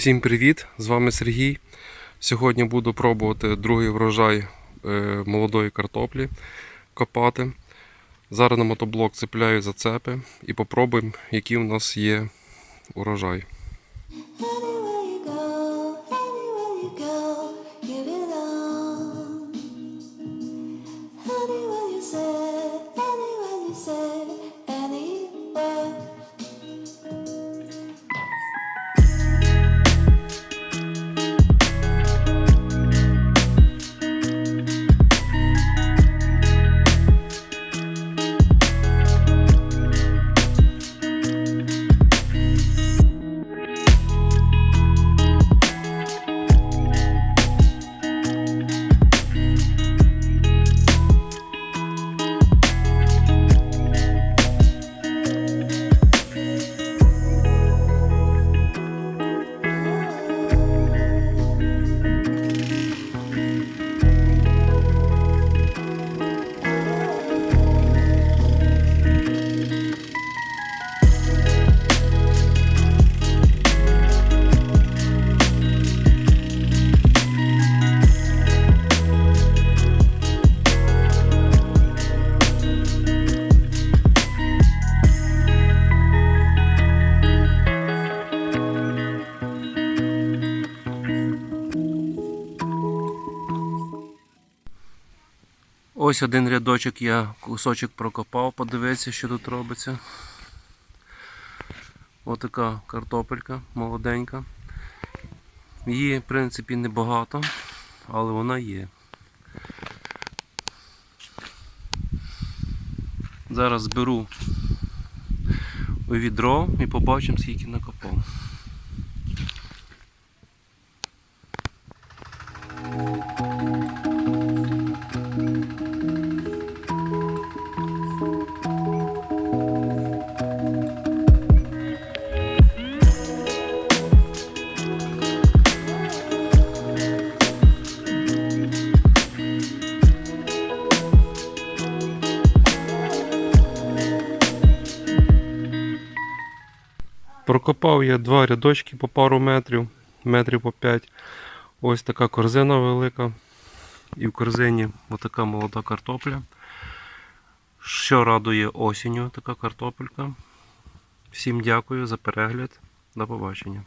Всім привіт! З вами Сергій. Сьогодні буду пробувати другий врожай е, молодої картоплі копати. Зараз на мотоблок цепляю зацепи і попробуємо, який у нас є урожай. Ось один рядочок я кусочок прокопав, подивитися, що тут робиться. Отака картопелька молоденька. Її, в принципі, небагато, але вона є. Зараз зберу у відро і побачимо, скільки накопав. Прокопав я два рядочки по пару метрів, метрів по 5. Ось така корзина велика. І в корзині отака молода картопля. Що радує осінню така картопелька. Всім дякую за перегляд. До побачення.